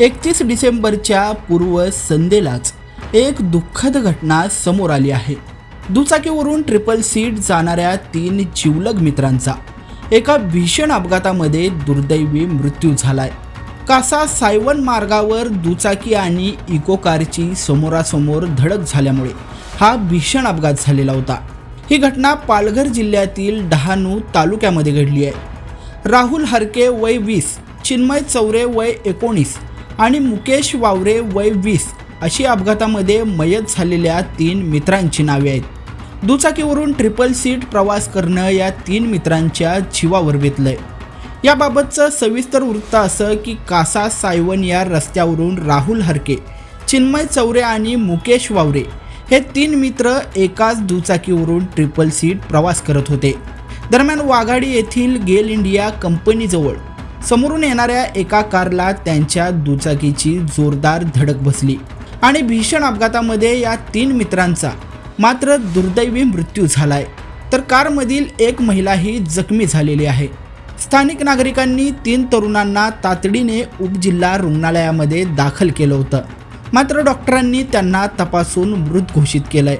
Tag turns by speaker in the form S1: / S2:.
S1: एकतीस डिसेंबरच्या पूर्व संध्येलाच एक दुःखद घटना समोर आली आहे. दुचाकीवरून ट्रिपल सीट जाणाऱ्या तीन जिवलग मित्रांचा एका भीषण अपघातामध्ये दुर्दैवी मृत्यू झालाय. कासा सायवन मार्गावर दुचाकी आणि इको कारची समोरासमोर धडक झाल्यामुळे हा भीषण अपघात झालेला होता. ही घटना पालघर जिल्ह्यातील डहाणू तालुक्यामध्ये घडली आहे. राहुल हरके वय वीस चिन्मय चौरे वय एकोणीस आणि मुकेश वावरे वय वीस अशी अपघातामध्ये मयत झालेल्या तीन मित्रांची नावे आहेत. दुचाकीवरून ट्रिपल सीट प्रवास करणं या तीन मित्रांच्या जीवावर बेतलंय. याबाबतचं सविस्तर वृत्त असं की कासा सायवन या रस्त्यावरून राहुल हरके चिन्मय चौरे आणि मुकेश वावरे हे तीन मित्र एकाच दुचाकीवरून ट्रिपल सीट प्रवास करत होते. दरम्यान वाघाडी येथील गेल इंडिया कंपनीजवळ समोरून येणाऱ्या एका कारला त्यांच्या दुचाकीची जोरदार धडक बसली. आणि भीषण अपघातामध्ये या तीन मित्रांचा मात्र दुर्दैवी मृत्यू झालाय. तर कारमधील एक महिलाही जखमी झालेली आहे. स्थानिक नागरिकांनी तीन तरुणांना तातडीने उपजिल्हा रुग्णालयामध्ये दाखल केलं होतं. मात्र डॉक्टरांनी त्यांना तपासून मृत घोषित केलंय.